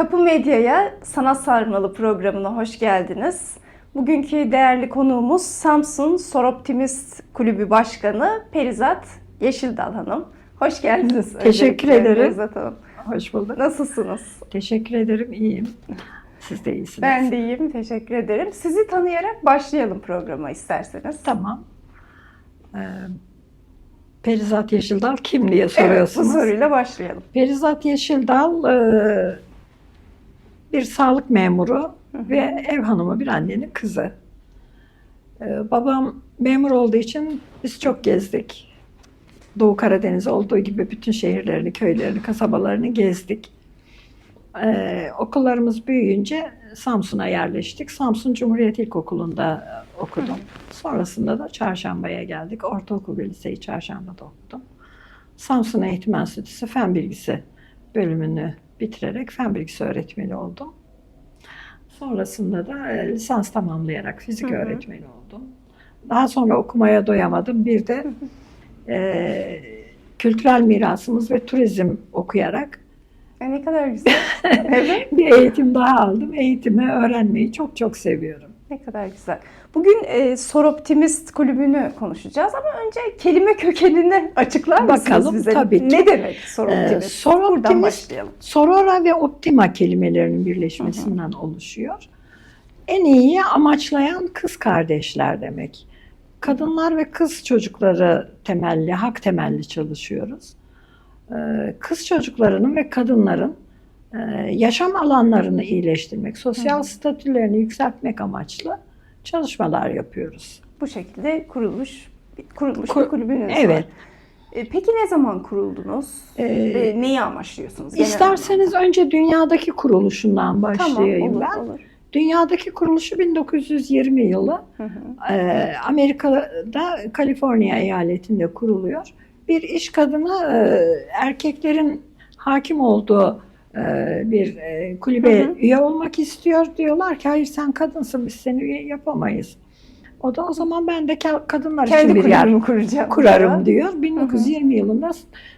Kapı Medya'ya Sanat Sarmalı programına hoş geldiniz. Bugünkü değerli konuğumuz Samsun Soroptimist Kulübü Başkanı Perizat Yeşildal Hanım. Hoş geldiniz. Teşekkür öncelikle ederim. Perizat Hanım. Hoş bulduk. Nasılsınız? Teşekkür ederim. İyiyim. Siz de iyisiniz. Ben de iyiyim. Teşekkür ederim. Sizi tanıyarak başlayalım programa isterseniz. Tamam. Ee, Perizat Yeşildal kim diye Evet, bu soruyorsunuz. soruyla başlayalım. Perizat Yeşildal e, bir sağlık memuru ve ev hanımı bir annenin kızı. Ee, babam memur olduğu için biz çok gezdik. Doğu Karadeniz olduğu gibi bütün şehirlerini, köylerini, kasabalarını gezdik. Ee, okullarımız büyüyünce Samsun'a yerleştik. Samsun Cumhuriyet İlkokulu'nda okudum. Sonrasında da Çarşamba'ya geldik. Ortaokul ve liseyi Çarşamba'da okudum. Samsun Eğitim Enstitüsü Fen Bilgisi bölümünü bitirerek fen bilgisi öğretmeni oldum. Sonrasında da e, lisans tamamlayarak fizik Hı hı. öğretmeni oldum. Daha sonra okumaya doyamadım. Bir de e, kültürel mirasımız ve turizm okuyarak E, ne kadar güzel. bir eğitim daha aldım. Eğitimi, öğrenmeyi çok çok seviyorum. Ne kadar güzel. Bugün e, Soroptimist kulübünü konuşacağız ama önce kelime kökenini açıklar mısınız Bakalım, bize? tabii ki. Ne demek Soroptimist? Ee, Soroptimist- Buradan başlayalım. Sorora ve optima kelimelerinin birleşmesinden oluşuyor. En iyi amaçlayan kız kardeşler demek. Kadınlar ve kız çocukları temelli, hak temelli çalışıyoruz. Ee, Kız çocuklarının ve kadınların e, yaşam alanlarını iyileştirmek, sosyal Hı hı. statülerini yükseltmek amaçlı çalışmalar yapıyoruz. Bu şekilde kurulmuş kurulmuş Kur- bir kulübünüz var. Evet. E, peki ne zaman kuruldunuz? Ee, Ve neyi amaçlıyorsunuz? genel İsterseniz önce dünyadaki kuruluşundan başlayayım tamam, olur, ben. olur. Dünyadaki kuruluşu 1920 yılı. Hı hı. Ee, Amerika'da Kaliforniya eyaletinde kuruluyor. Bir iş kadını e, erkeklerin hakim olduğu e, bir e, kulübe Hı hı. üye olmak istiyor. Diyorlar ki hayır sen kadınsın biz seni üye yapamayız. O da o zaman ben de kadınlar Kendi için bir yer kuracağım. kurarım diyor. 1920 yılında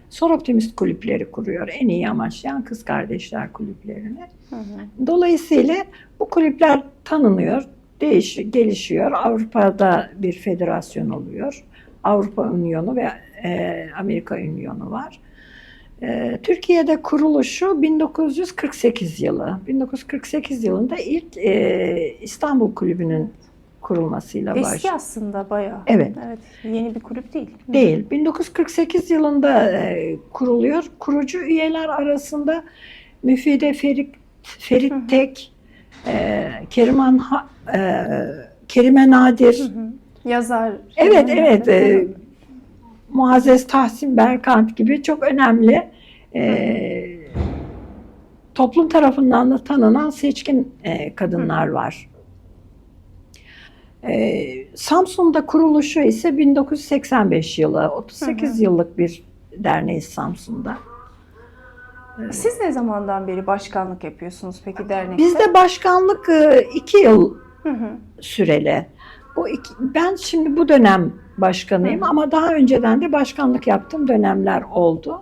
Soroptimist kulüpleri kuruyor. En iyi amaçlayan kız kardeşler kulüplerini. Hı hı. Dolayısıyla bu kulüpler tanınıyor, değiş, gelişiyor. Avrupa'da bir federasyon oluyor. Avrupa Ünyonu ve e, Amerika Ünyonu var. E, Türkiye'de kuruluşu 1948 yılı. 1948 yılında ilk e, İstanbul Kulübü'nün kurulmasıyla Eski başlıyor. aslında bayağı. Evet. Evet. Yeni bir kulüp değil. Değil. 1948 yılında e, kuruluyor. Kurucu üyeler arasında Müfide Ferit, Ferit. Tek, e, Keriman Ha- e, Kerime Nadir, Hı hı. Yazar. evet evet e, Muazzez Tahsin Berkant gibi çok önemli e, toplum tarafından da tanınan seçkin e, kadınlar var. E, Samsun'da kuruluşu ise 1985 yılı. 38 Hı hı. yıllık bir derneğiz Samsun'da. Siz ne zamandan beri başkanlık yapıyorsunuz peki dernekte? Bizde başkanlık e, iki yıl Hı hı. süreli. Bu iki, ben şimdi bu dönem başkanıyım hı. ama daha önceden de başkanlık yaptığım dönemler oldu.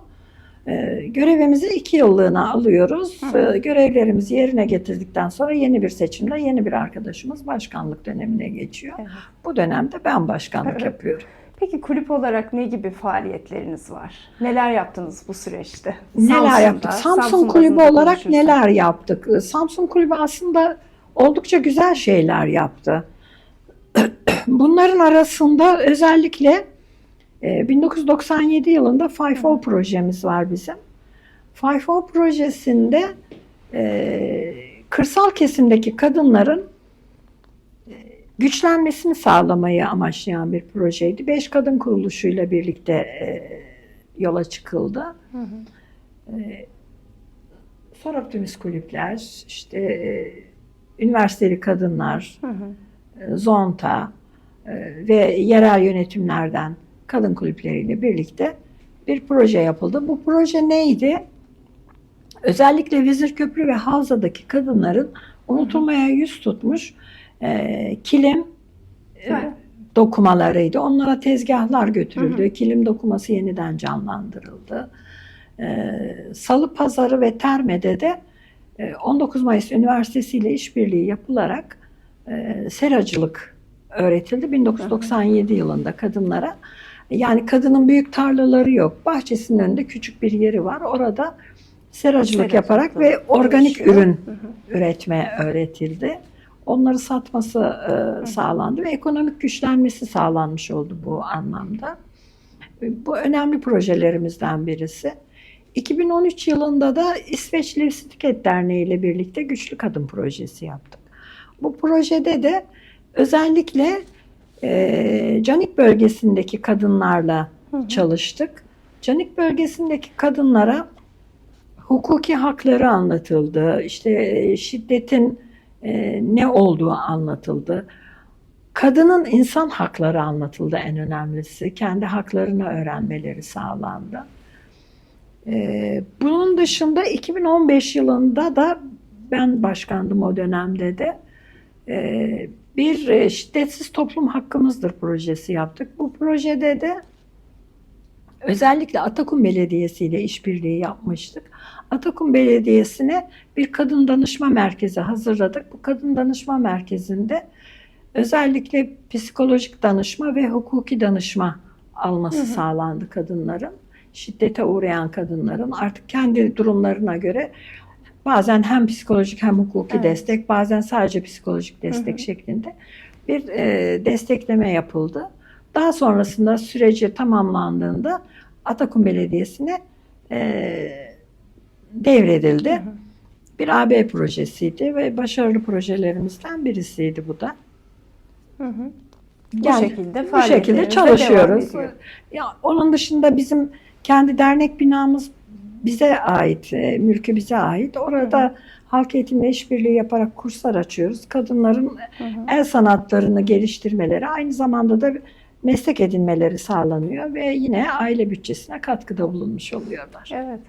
Ee, görevimizi iki yıllığına alıyoruz. Hı. Ee, görevlerimizi yerine getirdikten sonra yeni bir seçimle yeni bir arkadaşımız başkanlık dönemine geçiyor. Evet. Bu dönemde ben başkanlık Evet. yapıyorum. Peki kulüp olarak ne gibi faaliyetleriniz var? Neler yaptınız bu süreçte? Neler Samsun'da, yaptık? Samsun, Samsun Kulübü olarak neler yaptık? Ee, Samsun Kulübü aslında oldukça güzel şeyler yaptı. Bunların arasında özellikle e, 1997 yılında 5O projemiz var bizim. 5O projesinde e, kırsal kesimdeki kadınların e, güçlenmesini sağlamayı amaçlayan bir projeydi. Beş kadın kuruluşuyla birlikte e, yola çıkıldı. Hı hı. Ee, Soroptimist kulüpler, işte e, üniversiteli kadınlar, Hı hı. e, Zonta e, ve yerel yönetimlerden kadın kulüpleriyle birlikte bir proje yapıldı. Bu proje neydi? Özellikle Vezirköprü ve Havza'daki kadınların unutulmaya yüz tutmuş e, kilim e, dokumalarıydı. Onlara tezgahlar götürüldü. Kilim dokuması yeniden canlandırıldı. Ee, Salı Pazarı ve Terme'de de e, 19 Mayıs Üniversitesi ile işbirliği yapılarak e, seracılık öğretildi 1997 yılında kadınlara. Yani kadının büyük tarlaları yok. Bahçesinin önünde küçük bir yeri var. Orada seracılık Seracılıkla yaparak ve organik çalışıyor. ürün Hı hı. üretme öğretildi. Onları satması e, sağlandı ve ekonomik güçlenmesi sağlanmış oldu bu anlamda. E, Bu önemli projelerimizden birisi. 2013 yılında da İsveç Livsitiket Derneği ile birlikte Güçlü Kadın Projesi yaptık. Bu projede de özellikle e, Canik bölgesindeki kadınlarla Hı hı. çalıştık. Canik bölgesindeki kadınlara hukuki hakları anlatıldı. İşte e, şiddetin e, ne olduğu anlatıldı. Kadının insan hakları anlatıldı en önemlisi. Kendi haklarını öğrenmeleri sağlandı. E, bunun dışında 2015 yılında da ben başkandım o dönemde de e, bir e, şiddetsiz toplum hakkımızdır projesi yaptık. Bu projede de özellikle Atakum Belediyesi ile işbirliği yapmıştık. Atakum Belediyesi'ne bir kadın danışma merkezi hazırladık. Bu kadın danışma merkezinde özellikle psikolojik danışma ve hukuki danışma alması Hı hı. sağlandı kadınların. Şiddete uğrayan kadınların artık kendi durumlarına göre bazen hem psikolojik hem hukuki Evet. destek, bazen sadece psikolojik destek Hı hı. şeklinde bir e, destekleme yapıldı. Daha sonrasında süreci tamamlandığında Atakum Belediyesi'ne e, devredildi. Hı hı. Bir AB projesiydi ve başarılı projelerimizden birisiydi bu da. Hı hı. Bu Yani şekilde bu şekilde çalışıyoruz. Ya onun dışında bizim kendi dernek binamız bize ait, e, mülkü bize ait. Orada halk eğitimle işbirliği yaparak kurslar açıyoruz. Kadınların Hı hı. el sanatlarını geliştirmeleri, aynı zamanda da meslek edinmeleri sağlanıyor ve yine aile bütçesine katkıda bulunmuş oluyorlar. Evet.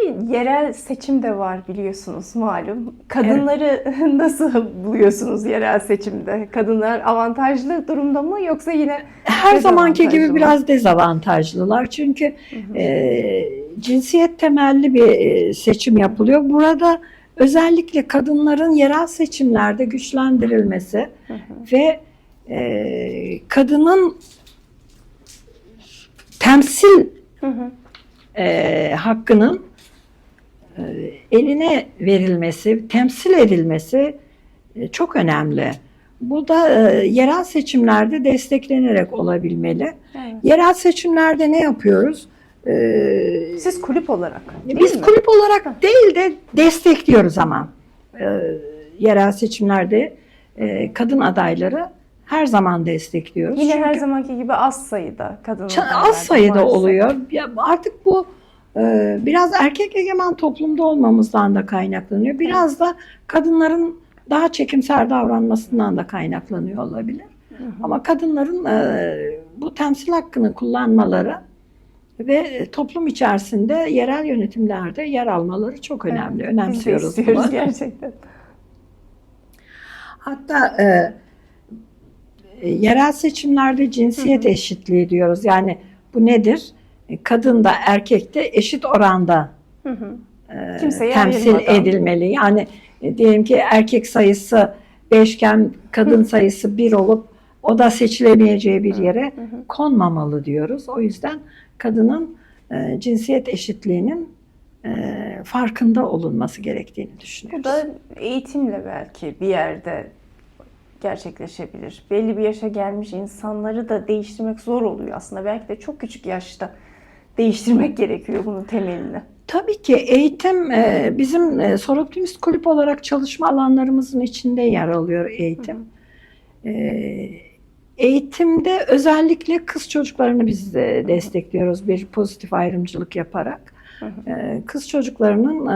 Peki yerel seçim de var biliyorsunuz malum. Kadınları nasıl buluyorsunuz yerel seçimde? Kadınlar avantajlı durumda mı yoksa yine Her zamanki gibi mı? biraz dezavantajlılar çünkü hı. e, cinsiyet temelli bir e, seçim yapılıyor. Burada özellikle kadınların yerel seçimlerde güçlendirilmesi Hı hı. ve e, kadının temsil Hı hı. e, hakkının eline verilmesi, temsil edilmesi e, çok önemli. Bu da e, yerel seçimlerde desteklenerek olabilmeli. Evet. Yerel seçimlerde ne yapıyoruz? E, Siz kulüp olarak biz mi? kulüp olarak değil de destekliyoruz ama e, yerel seçimlerde e, kadın adayları her zaman destekliyoruz. Yine her Çünkü- zamanki gibi az sayıda kadın az sayıda oluyor. Ya artık bu biraz erkek egemen toplumda olmamızdan da kaynaklanıyor. Biraz da kadınların daha çekimser davranmasından da kaynaklanıyor olabilir. Hı hı. Ama kadınların e, bu temsil hakkını kullanmaları ve toplum içerisinde yerel yönetimlerde yer almaları çok önemli. Evet, Önemsiyoruz Biz bunu. gerçekten. Hatta e, yerel seçimlerde cinsiyet Hı hı. eşitliği diyoruz. Yani bu nedir? E, Kadın da erkek de eşit oranda Hı hı. e, Kimseyi temsil ayırmadan. edilmeli. Yani e, diyelim ki erkek sayısı beşken kadın sayısı bir olup o da seçilemeyeceği bir yere Hı hı. konmamalı diyoruz. O yüzden kadının e, cinsiyet eşitliğinin e, farkında olunması gerektiğini Bu düşünüyoruz. da eğitimle belki bir yerde gerçekleşebilir. Belli bir yaşa gelmiş insanları da değiştirmek zor oluyor aslında. Belki de çok küçük yaşta değiştirmek gerekiyor bunun temelini. Tabii ki eğitim e, bizim e, Soroptimist Kulüp olarak çalışma alanlarımızın içinde yer alıyor eğitim. E, Eğitimde özellikle kız çocuklarını biz de destekliyoruz bir pozitif ayrımcılık yaparak. Kız çocuklarının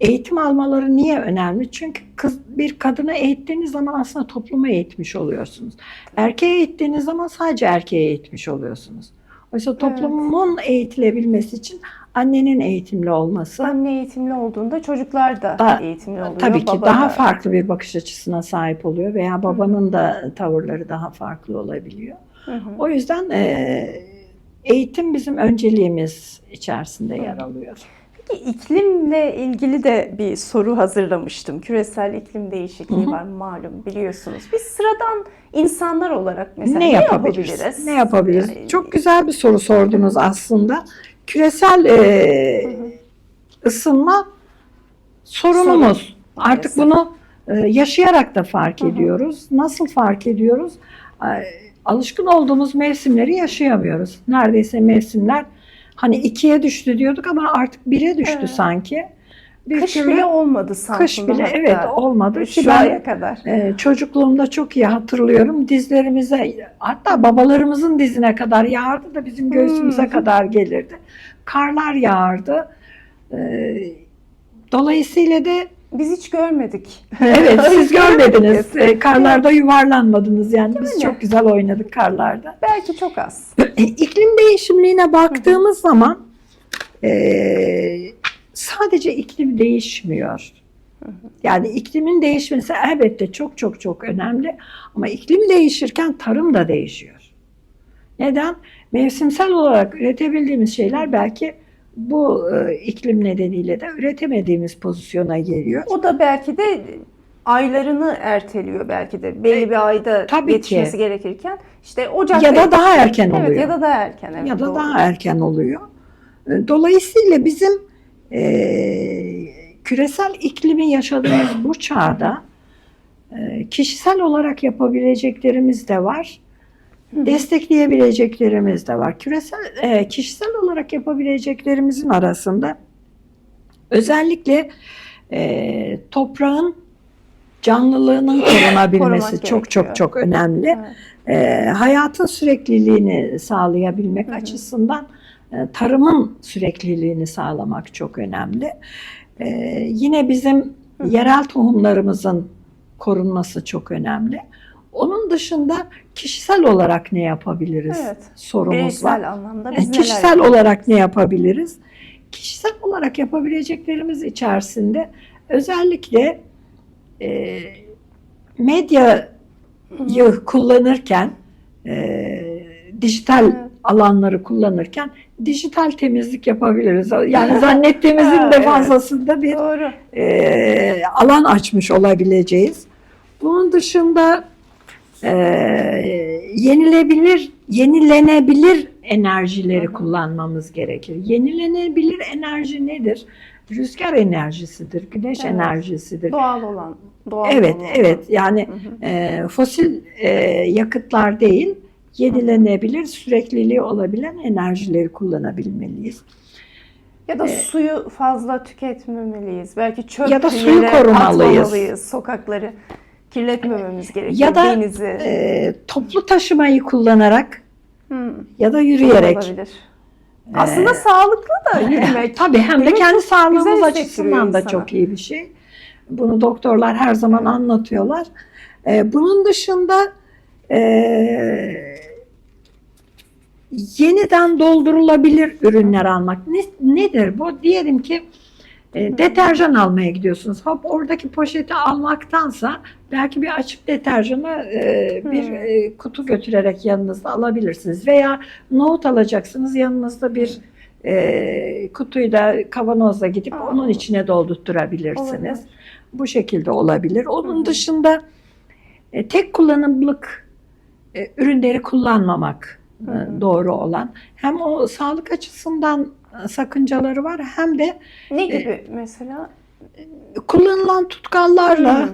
eğitim almaları niye önemli? Çünkü kız bir kadını eğittiğiniz zaman aslında toplumu eğitmiş oluyorsunuz. Erkeği eğittiğiniz zaman sadece erkeği eğitmiş oluyorsunuz. Oysa toplumun eğitilebilmesi için annenin eğitimli olması Anne eğitimli olduğunda çocuklar da Da- eğitimli oluyor. tabii ki baba daha da. farklı bir bakış açısına sahip oluyor veya babanın da tavırları daha farklı olabiliyor. Hı hı. O yüzden e, eğitim bizim önceliğimiz içerisinde yer alıyor. Peki iklimle ilgili de bir soru hazırlamıştım. Küresel iklim değişikliği Hı hı. var malum biliyorsunuz. Biz sıradan insanlar olarak mesela ne yapabiliriz? Ne yapabiliriz? Yani- Çok güzel bir soru sordunuz aslında. Küresel e, ısınma sorunumuz. Sorun, Artık maalesef. bunu e, yaşayarak da fark Hı hı. ediyoruz. Nasıl fark ediyoruz? Alışkın olduğumuz mevsimleri yaşayamıyoruz. Neredeyse mevsimler hani ikiye düştü diyorduk ama artık bire düştü Evet. sanki. Bir Kış türlü- bile olmadı Samsun'da kış bile hatta. evet olmadı ki Şu ben aya kadar. ee, çocukluğumda çok iyi hatırlıyorum. Dizlerimize hatta babalarımızın dizine kadar yağardı da bizim göğsümüze Hmm. kadar gelirdi. Karlar yağardı. Ee, dolayısıyla da Biz hiç görmedik. evet siz görmediniz. Ee, karlarda yuvarlanmadınız yani. Biz çok güzel oynadık karlarda. Belki çok az. İklim değişimliğine baktığımız zaman eee, sadece iklim değişmiyor. Yani iklimin değişmesi elbette çok çok çok önemli ama iklim değişirken tarım da değişiyor. Neden? Mevsimsel olarak üretebildiğimiz şeyler belki bu e, iklim nedeniyle de üretemediğimiz pozisyona geliyor. O da belki de aylarını erteliyor belki de. Belli bir ayda E, tabii yetişmesi ki. gerekirken işte Ocak Ya da daha erken oluyor. Evet ya da daha erken. Evet, ya da doğru. daha erken oluyor. E, Dolayısıyla bizim e, küresel iklimi yaşadığımız bu çağda e, kişisel olarak yapabileceklerimiz de var. Destekleyebileceklerimiz de var. Küresel e, kişisel olarak yapabileceklerimizin arasında özellikle e, toprağın canlılığının korunabilmesi çok çok gerekiyor. çok önemli Evet. e, hayatın sürekliliğini sağlayabilmek Hı hı. açısından e, tarımın sürekliliğini sağlamak çok önemli. E, yine bizim Hı hı. yerel tohumlarımızın korunması çok önemli. Onun dışında kişisel olarak ne yapabiliriz Evet. sorumuz var. Anlamda biz Kişisel neler olarak ne yapabiliriz? Kişisel olarak yapabileceklerimiz içerisinde özellikle e, medyayı kullanırken, e, dijital Evet. alanları kullanırken dijital temizlik yapabiliriz. Yani zannettiğimizin de fazlasında bir Doğru. e, alan açmış olabileceğiz. Bunun dışında e, yenilebilir, yenilenebilir enerjileri Hı kullanmamız gerekir. Yenilenebilir enerji nedir? Rüzgar enerjisidir, güneş Evet. enerjisidir. Doğal olan. Doğal Evet, olan. evet. Yani Hı hı. e, fosil e, yakıtlar değil, yenilenebilir, sürekliliği olabilen enerjileri kullanabilmeliyiz. Ya da suyu fazla tüketmemeliyiz. Belki çöp Ya da suyu korumalıyız. Sokakları kirletmememiz gerekiyor. Ya da, Denizi. E, toplu taşımayı kullanarak Hı, ya da yürüyerek. olabilir. Aslında sağlıklı da yürümek. Tabii hem de kendi sağlığımız açısından da insana. çok iyi bir şey. Bunu doktorlar her zaman anlatıyorlar. Ee, bunun dışında e, yeniden doldurulabilir ürünler almak. Ne, nedir bu? Diyelim ki e, deterjan almaya gidiyorsunuz. Hop oradaki poşeti almaktansa belki bir açık deterjanı e, bir Hmm. e, kutu götürerek yanınızda alabilirsiniz. Veya nohut alacaksınız yanınızda bir e, kutuyla kavanozla gidip Aa. onun içine doldurtturabilirsiniz. Olabilir. Bu şekilde olabilir. Onun Hı dışında e, tek kullanımlık e, ürünleri kullanmamak e, Hı hı. doğru olan. Hem o sağlık açısından e, sakıncaları var hem de Ne gibi mesela? kullanılan tutkallarla Hı.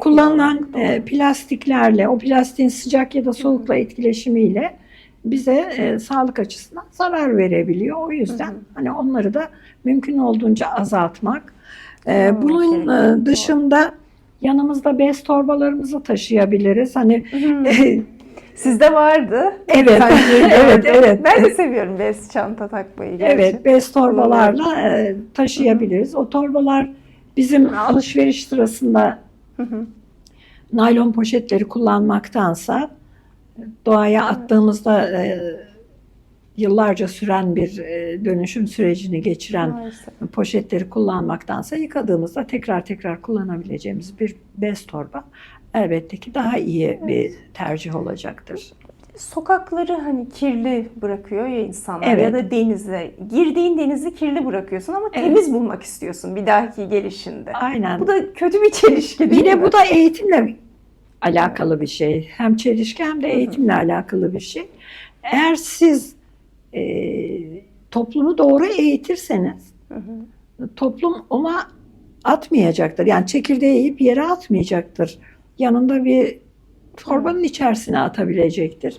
Kullanılan e, plastiklerle, o plastiğin sıcak ya da soğukla etkileşimiyle bize e, sağlık açısından zarar verebiliyor. O yüzden Hı hı. hani onları da mümkün olduğunca azaltmak. E, Kullanmamak bunun e, dışında yanımızda bez torbalarımızı taşıyabiliriz. Hani Hı. Sizde vardı. evet, evet, evet. Ben de seviyorum bez çanta takmayı. gerçi. Evet, bez torbalarla e, taşıyabiliriz. O torbalar bizim alışveriş sırasında Hı hı. naylon poşetleri kullanmaktansa doğaya attığımızda e, yıllarca süren bir e, dönüşüm sürecini geçiren Maalesef. poşetleri kullanmaktansa yıkadığımızda tekrar tekrar kullanabileceğimiz bir bez torba elbette ki daha iyi bir tercih olacaktır. Sokakları hani kirli bırakıyor ya insanlar Evet. ya da denize. Girdiğin denizi kirli bırakıyorsun ama Evet. temiz bulmak istiyorsun bir dahaki gelişinde. Aynen. Bu da kötü bir çelişki değil Yine mi? bu da eğitimle alakalı bir şey. Hem çelişki hem de eğitimle alakalı bir şey. Eğer siz e, toplumu doğru eğitirseniz Hı hı. toplum ona atmayacaktır. Yani çekirdeği yiyip yere atmayacaktır. Yanında bir torbanın içerisine atabilecektir.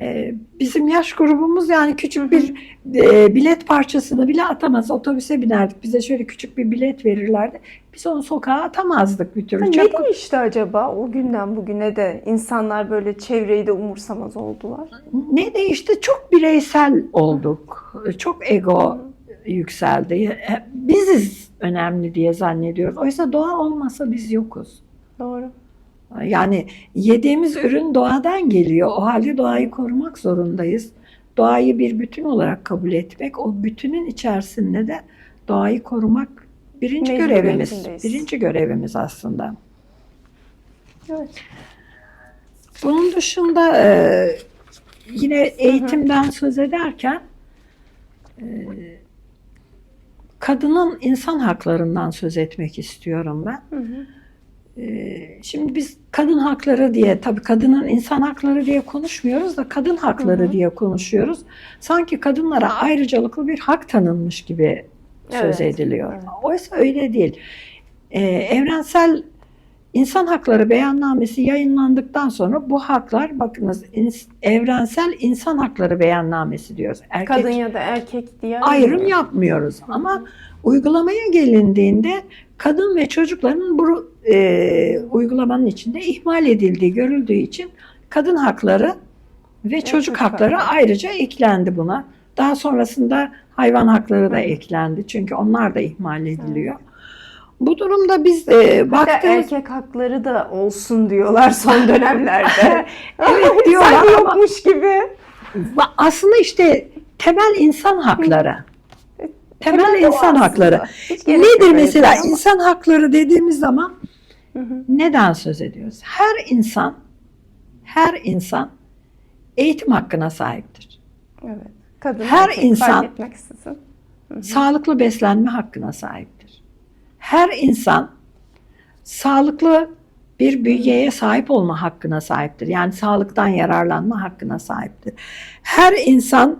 Ee, bizim yaş grubumuz yani küçük bir e, bilet parçasını bile atamaz. Otobüse binerdik. Bize şöyle küçük bir bilet verirlerdi. Biz onu sokağa atamazdık bir türlü. Ne değişti acaba o günden bugüne de insanlar böyle çevreyi de umursamaz oldular? Ne değişti? Çok bireysel olduk. Çok ego yükseldi. Biziz önemli diye zannediyoruz. Oysa doğa olmasa biz yokuz. Doğru. Yani yediğimiz ürün doğadan geliyor. O halde doğayı korumak zorundayız. Doğayı bir bütün olarak kabul etmek, o bütünün içerisinde de doğayı korumak birinci görevimiz. Birinci görevimiz aslında. Evet. Bunun dışında e, yine eğitimden söz ederken e, kadının insan haklarından söz etmek istiyorum ben. Hı hı. Ee, Şimdi biz kadın hakları diye, tabii kadının insan hakları diye konuşmuyoruz da kadın hakları Hı hı. diye konuşuyoruz. Sanki kadınlara ayrıcalıklı bir hak tanınmış gibi söz Evet, ediliyor. evet. Oysa öyle değil. Ee, evrensel insan hakları beyannamesi yayınlandıktan sonra bu haklar, bakınız evrensel insan hakları beyannamesi diyoruz. Erkek Kadın ya da erkek diye ayrım ayrılmıyor. yapmıyoruz. Ama uygulamaya gelindiğinde kadın ve çocukların bu e, uygulamanın içinde ihmal edildiği görüldüğü için kadın hakları ve çocuk, çocuk hakları hakları. ayrıca eklendi buna. Daha sonrasında hayvan hakları da eklendi. Çünkü onlar da ihmal ediliyor. Bu durumda biz e, baktığımız erkek hakları da olsun diyorlar son dönemlerde. Evet diyorlar Sanki yokmuş gibi. Aslında işte temel insan hakları. Temel, Temel insan hakları. Nedir mesela bir ama. insan hakları dediğimiz zaman Hı hı. neden söz ediyoruz? Her insan her insan eğitim hakkına sahiptir. Evet. Kadın Her erkek insan- fark etmeksizin. Sağlıklı beslenme hakkına sahiptir. Her insan sağlıklı bir bünyeye sahip olma hakkına sahiptir. Yani sağlıktan yararlanma hakkına sahiptir. Her insan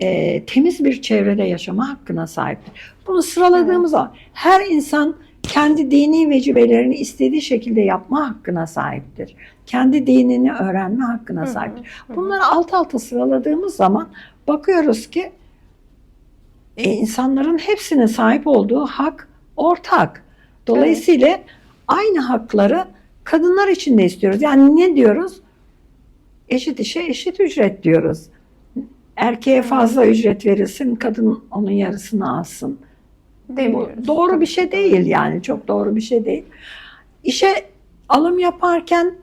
e, temiz bir çevrede yaşama hakkına sahiptir. Bunu sıraladığımız zaman her insan kendi dini vecibelerini istediği şekilde yapma hakkına sahiptir. Kendi dinini öğrenme hakkına sahiptir. Bunları alt alta sıraladığımız zaman bakıyoruz ki e, insanların hepsinin sahip olduğu hak ortak. Dolayısıyla aynı hakları kadınlar için de istiyoruz. Yani ne diyoruz? Eşit işe eşit ücret diyoruz. Erkeğe fazla ücret verilsin, kadın onun yarısını alsın. Bu doğru bir şey değil yani. Çok doğru bir şey değil. İşe alım yaparken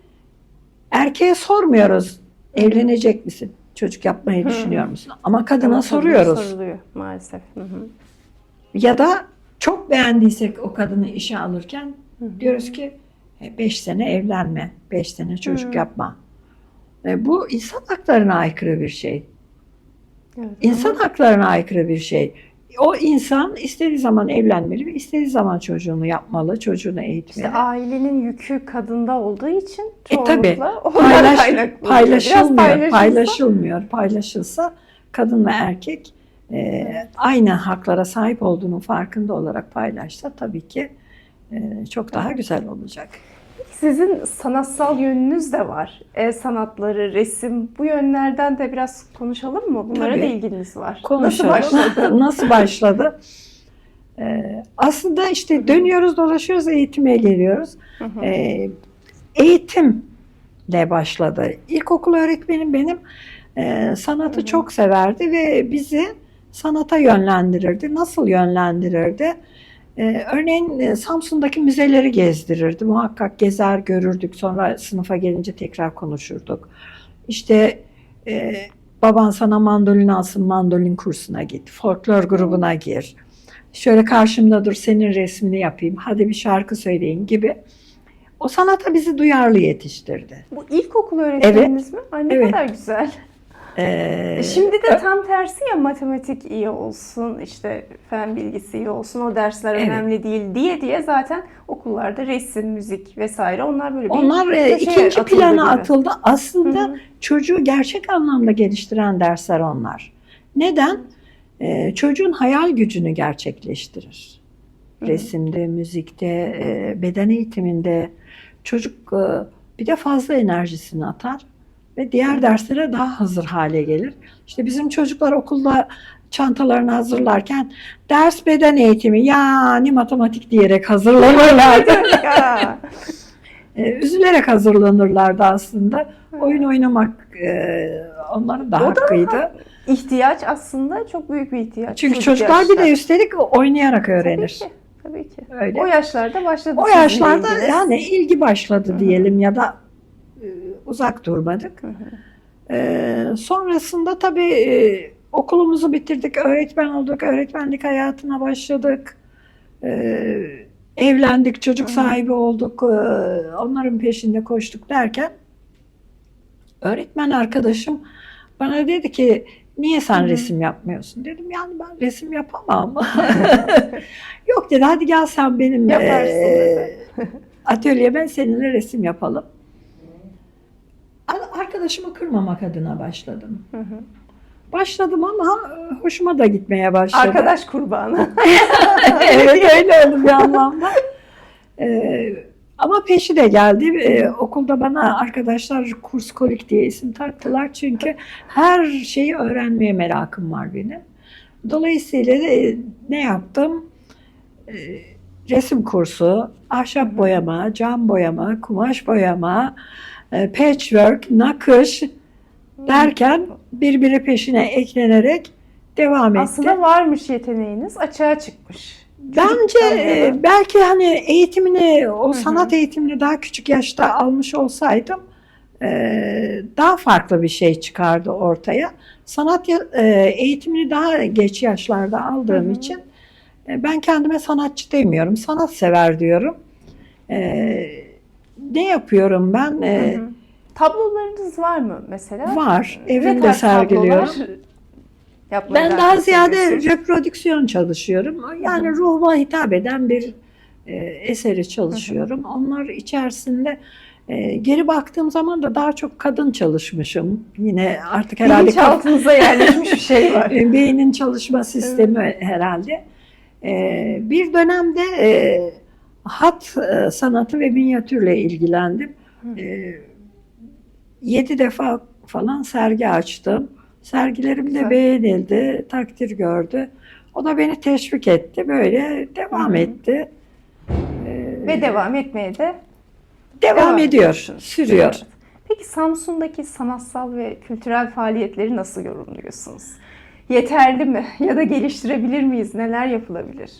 erkeğe sormuyoruz. Evlenecek misin? Çocuk yapmayı Hı. düşünüyor musun? Ama kadına Ama soruyoruz. Soruluyor maalesef. Hı hı. Ya da çok beğendiysek o kadını işe alırken Hı diyoruz ki 5 sene evlenme, 5 sene çocuk Hı. yapma. E, bu insan haklarına aykırı bir şey. Evet, İnsan ama haklarına aykırı bir şey. O insan istediği zaman evlenmeli ve istediği zaman çocuğunu yapmalı, çocuğunu eğitmeli. işte ailenin yükü kadında olduğu için E tabii çoğunlukla Paylaş, paylaşılmıyor, paylaşılmıyor. Paylaşılsa kadın ve erkek e, aynı haklara sahip olduğunun farkında olarak paylaşsa tabii ki e, çok daha güzel olacak. Sizin sanatsal yönünüz de var. El sanatları, resim. Bu yönlerden de biraz konuşalım mı? Bunlara Tabii. da ilginiz var. Konuşalım. Nasıl başladı? Nasıl başladı? E, aslında işte dönüyoruz dolaşıyoruz eğitime geliyoruz. Hı hı. E, eğitimle başladı. İlkokul öğretmenim benim e, sanatı çok severdi ve bizi sanata yönlendirirdi. Nasıl yönlendirirdi? E, örneğin e, Samsun'daki müzeleri gezdirirdi. Muhakkak gezer görürdük. Sonra sınıfa gelince tekrar konuşurduk. İşte e, baban sana mandolin alsın, mandolin kursuna git. Folklor grubuna gir. Şöyle karşımda dur senin resmini yapayım. Hadi bir şarkı söyleyin gibi O sanata bizi duyarlı yetiştirdi. Bu ilkokul öğretmeniniz mi? Ay ne Evet. kadar güzel. Ee, E Şimdi de tam tersi ya matematik iyi olsun, işte fen bilgisi iyi olsun, o dersler Evet. önemli değil diye diye zaten okullarda resim, müzik vesaire onlar böyle bir onlar e, köşeye ikinci atıldı plana gibi. atıldı. Aslında Hı hı. çocuğu gerçek anlamda geliştiren dersler onlar. Neden? Ee, çocuğun hayal gücünü gerçekleştirir. Hı hı. Resimde, müzikte, e, beden eğitiminde çocuk bir de fazla enerjisini atar ve diğer derslere daha hazır hale gelir. İşte bizim çocuklar okulda çantalarını hazırlarken ders beden eğitimi yani matematik diyerek hazırlanırlardı. E, üzülerek hazırlanırlardı aslında. Oyun oynamak e, onların da O da hakkıydı. İhtiyaç aslında çok büyük bir ihtiyaç. Çünkü çocuk çocuklar bir de üstelik oynayarak öğrenir. Tabii ki. Tabii ki. Öyle. O yaşlarda başladı. O yaşlarda ilginiz. yani ilgi başladı diyelim ya da uzak durmadık. Hı hı. E, sonrasında tabii e, okulumuzu bitirdik, öğretmen olduk, öğretmenlik hayatına başladık. E, evlendik, çocuk sahibi olduk, e, onların peşinde koştuk derken öğretmen arkadaşım bana dedi ki niye sen Hı hı. resim yapmıyorsun? Dedim yani ben resim yapamam. Yok dedi hadi gel sen benim eee, atölyeme seninle resim yapalım. Ar- Arkadaşımı kırmamak adına başladım. Hı hı. Başladım ama e, hoşuma da gitmeye başladı. Arkadaş kurbanı. evet öyle oldu bir anlamda. Ee, ama peşi de geldi. Ee, okulda bana arkadaşlar kurs kolik diye isim taktılar. Çünkü her şeyi öğrenmeye merakım var benim. Dolayısıyla da, e, ne yaptım? Ee, resim kursu, ahşap boyama, cam boyama, kumaş boyama, patchwork, nakış derken birbiri peşine eklenerek devam etti. Aslında varmış yeteneğiniz, açığa çıkmış. Bence e, belki hani eğitimini, o sanat eğitimini daha küçük yaşta almış olsaydım e, daha farklı bir şey çıkardı ortaya. Sanat e, eğitimini daha geç yaşlarda aldığım için e, ben kendime sanatçı demiyorum, sanat sever diyorum. E, ne yapıyorum ben? E, Hı hı. Tablolarınız var mı mesela? var, evimde sergiliyorum. Ben daha ziyade reprodüksiyon çalışıyorum. Yani Hı hı. ruhuma hitap eden bir e, eseri çalışıyorum. Onlar içerisinde e, geri baktığım zaman da daha çok kadın çalışmışım. Yine artık herhalde Bilinçaltınıza yerleşmiş bir şey var. e, beynin çalışma sistemi herhalde. E, bir dönemde e, hat e, sanatı ve minyatürle ilgilendim. Hı. E, yedi defa falan sergi açtım. Sergilerim de Güzel. beğenildi, takdir gördü. O da beni teşvik etti. Böyle devam Hı etti. E, Ve devam etmeye de devam, devam ediyor, sürüyor. Evet. Peki Samsun'daki sanatsal ve kültürel faaliyetleri nasıl yorumluyorsunuz? Yeterli mi? Ya da geliştirebilir miyiz? Neler yapılabilir?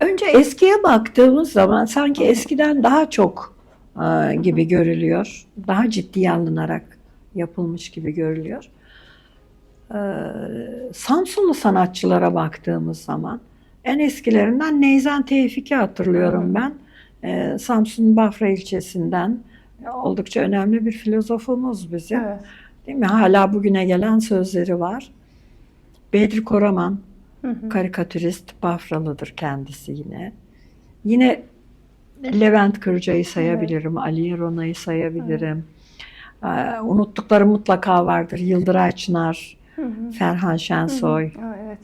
Önce eskiye baktığımız zaman sanki eskiden daha çok e, gibi görülüyor. Daha ciddiye alınarak yapılmış gibi görülüyor. E, Samsunlu sanatçılara baktığımız zaman en eskilerinden Neyzen Tevfik'i hatırlıyorum ben. E, Samsun Bafra ilçesinden oldukça önemli bir filozofumuz bizim. Evet. Değil mi? Hala bugüne gelen sözleri var. Bedri Koraman, Hı hı. karikatürist Bafralıdır kendisi yine. Yine Levent Kırca'yı sayabilirim, Ali Rona'yı sayabilirim. Ee, unuttuklarım mutlaka vardır. Yıldıray Çınar, Hı hı. Ferhan Şensoy. Evet.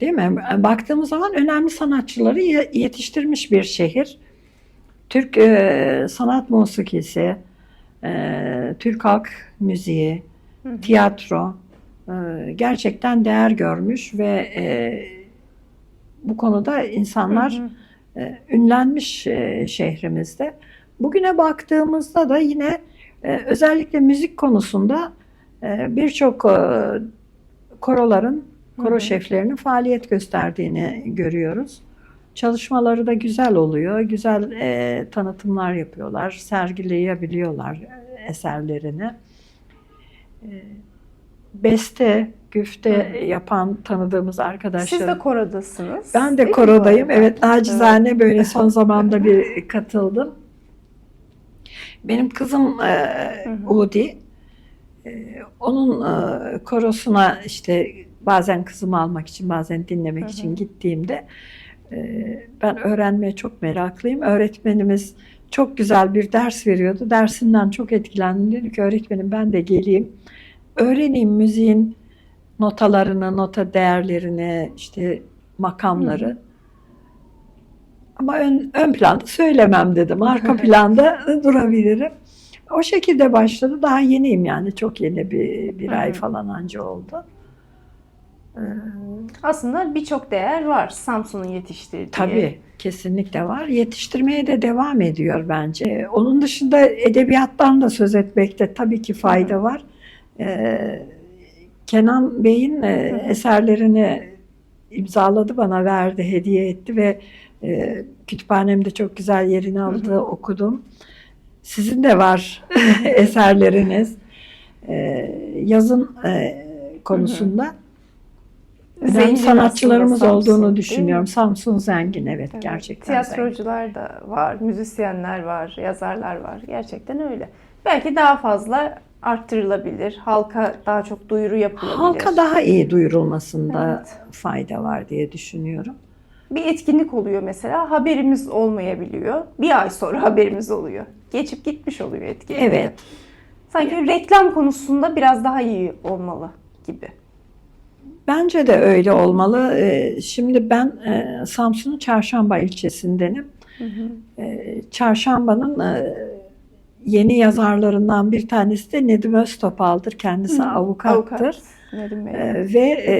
Değil mi? Baktığımız zaman önemli sanatçıları ye- yetiştirmiş bir şehir. Türk e, sanat musikisi, e, Türk halk müziği, Hı hı. tiyatro gerçekten değer görmüş ve e, bu konuda insanlar Hı hı. e, ünlenmiş e, şehrimizde. Bugüne baktığımızda da yine e, özellikle müzik konusunda e, birçok e, koroların, koro Hı hı. şeflerinin faaliyet gösterdiğini görüyoruz. Çalışmaları da güzel oluyor, güzel e, tanıtımlar yapıyorlar, sergileyebiliyorlar e, eserlerini. E, beste, güfte Hı hı. yapan tanıdığımız arkadaşlar. Siz de korodasınız. Ben de mi korodayım. Evet, nacizane böyle son zamanda bir katıldım. Benim kızım e, hı. Udi. E, onun e, korosuna işte bazen kızımı almak için bazen dinlemek Hı hı. için gittiğimde e, ben öğrenmeye çok meraklıyım. Öğretmenimiz çok güzel bir ders veriyordu. Dersinden çok etkilendim. Dedim ki öğretmenim ben de geleyim. Öğreneyim müziğin notalarını, nota değerlerini, işte makamları. Ama ön, ön planda söylemem dedim. Arka planda durabilirim. O şekilde başladı. Daha yeniyim yani. Çok yeni bir, bir Hı ay hı. falan anca oldu. Ee, Aslında birçok değer var Samsun'un yetiştirdiği. tabii kesinlikle var. Yetiştirmeye de devam ediyor bence. Onun dışında edebiyattan da söz etmekte tabii ki fayda var. Ee, Kenan Bey'in e, eserlerini imzaladı bana verdi, hediye etti ve e, kütüphanemde çok güzel yerini aldı, hı. okudum. Sizin de var eserleriniz. Ee, yazın e, konusunda önemli Zengin sanatçılarımız Samsun, olduğunu düşünüyorum. Samsun zengin evet Evet, gerçekten. zengin. Tiyatrocular da var, müzisyenler var, yazarlar var. Gerçekten öyle. Belki daha fazla arttırılabilir. Halka daha çok duyuru yapılabilir. Halka daha iyi duyurulmasında Evet. fayda var diye düşünüyorum. Bir etkinlik oluyor mesela, haberimiz olmayabiliyor. Bir ay sonra haberimiz oluyor. Geçip gitmiş oluyor etkinlik. Evet. Sanki reklam konusunda biraz daha iyi olmalı gibi. Bence de öyle olmalı. Ee, Şimdi ben e, Samsun'un Çarşamba ilçesindenim. Ee, Çarşamba'nın e, yeni yazarlarından bir tanesi de Nedim Öztopal'dır. Kendisi Hı, avukattır. Avukat Nedim Bey. Ee, ve e,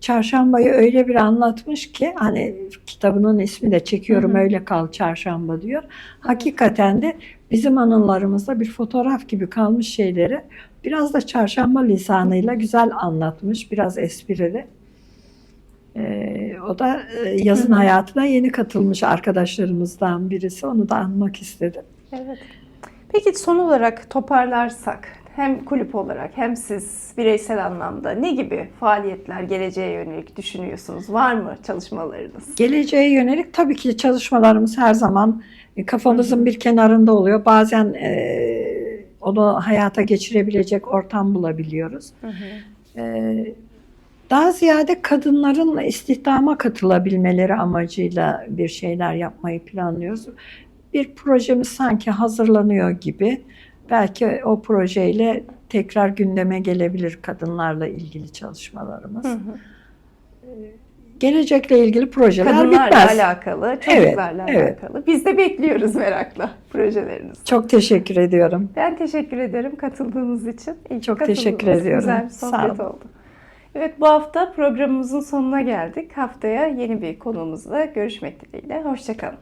Çarşambayı öyle bir anlatmış ki hani kitabının ismi de çekiyorum Hı hı. öyle kal çarşamba diyor. Hakikaten de bizim anılarımızda bir fotoğraf gibi kalmış şeyleri biraz da çarşamba lisanıyla güzel anlatmış. Biraz esprili. Ee, o da e, yazın hayatına yeni katılmış arkadaşlarımızdan birisi. Onu da anmak istedim. Evet. Peki son olarak toparlarsak hem kulüp olarak hem siz bireysel anlamda ne gibi faaliyetler geleceğe yönelik düşünüyorsunuz? Var mı çalışmalarınız? Geleceğe yönelik tabii ki çalışmalarımız her zaman e, kafamızın bir kenarında oluyor. Bazen e, onu hayata geçirebilecek ortam bulabiliyoruz. E, daha ziyade kadınların istihdama katılabilmeleri amacıyla bir şeyler yapmayı planlıyoruz. Bir projemiz sanki hazırlanıyor gibi. Belki o projeyle tekrar gündeme gelebilir kadınlarla ilgili çalışmalarımız. Hı hı. Gelecekle ilgili projeler Kadınlarla bitmez. alakalı, çocuklarla evet. alakalı. Biz de bekliyoruz merakla projelerinizi. Çok teşekkür ediyorum. Ben teşekkür ederim katıldığınız için. İyi Çok teşekkür ediyorum. Güzel bir Sağ sohbet olun. oldu. Evet bu hafta programımızın sonuna geldik. Haftaya yeni bir konuğumuzla görüşmek dileğiyle. Hoşçakalın.